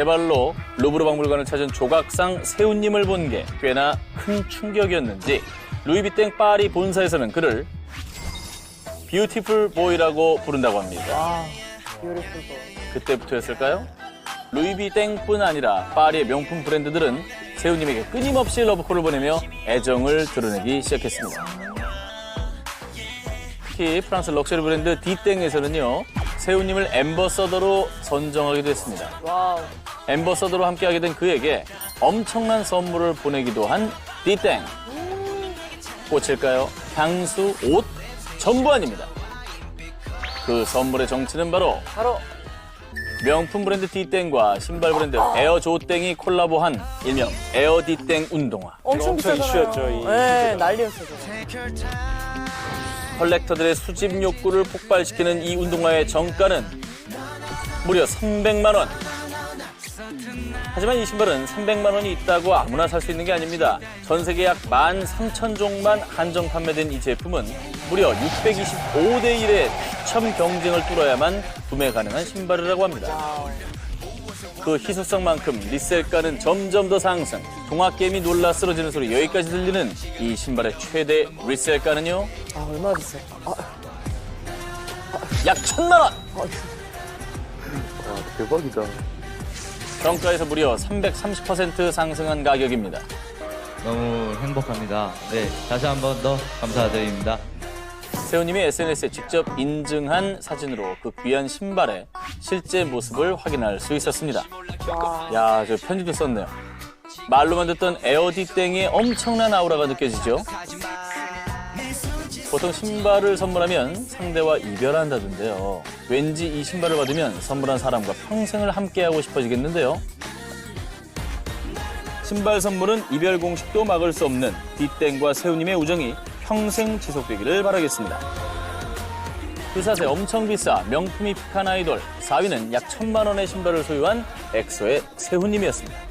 제 발로 루브르 박물관을 찾은 조각상 세훈님을 본 게 꽤나 큰 충격이었는지 루이비땡 파리 본사에서는 그를 뷰티풀 보이라고 부른다고 합니다. 그때부터였을까요? 루이비땡뿐 아니라 파리의 명품 브랜드들은 세훈님에게 끊임없이 러브콜을 보내며 애정을 드러내기 시작했습니다. 특히 프랑스 럭셔리 브랜드 디땡에서는요, 세훈님을 엠버서더로 선정하기도 했습니다. 와우. 엠버서더로 함께하게 된 그에게 엄청난 선물을 보내기도 한 디땡. 꽃일까요? 향수, 옷, 전부 아닙니다. 그 선물의 정체는 바로 바로 명품 브랜드 디땡과 신발 브랜드 에어 조땡이 콜라보한 일명 에어 디땡 운동화. 엄청 엄청 비싸잖아요. 이슈였죠, 이 네, 난리였어요. 컬렉터들의 수집 욕구를 폭발시키는 이 운동화의 정가는 무려 300만 원. 하지만 이 신발은 300만 원이 있다고 아무나 살 수 있는 게 아닙니다. 전 세계 약 13,000종만 한정 판매된 이 제품은 무려 625대 1의 추첨 경쟁을 뚫어야만 구매 가능한 신발이라고 합니다. 그 희소성만큼 리셀가는 점점 더 상승. 동학게임이 놀라 쓰러지는 소리 여기까지 들리는 이 신발의 최대 리셀가는요. 아, 얼마 비싸요? 아, 약 천만 원! 대박이다. 정가에서 무려 330% 상승한 가격입니다. 너무 행복합니다. 네, 다시 한 번 더 감사드립니다. 세훈님이 SNS에 직접 인증한 사진으로 그 귀한 신발의 실제 모습을 확인할 수 있었습니다. 야, 저 편지도 썼네요. 말로만 듣던 에어디 땡의 엄청난 아우라가 느껴지죠? 보통 신발을 선물하면 상대와 이별한다던데요. 왠지 이 신발을 받으면 선물한 사람과 평생을 함께하고 싶어지겠는데요. 신발 선물은 이별 공식도 막을 수 없는 뒷땡과 세훈님의 우정이 평생 지속되기를 바라겠습니다. 그사세 엄청 비싸 명품이 픽한 아이돌 4위는 약 천만 원의 신발을 소유한 엑소의 세훈님이었습니다.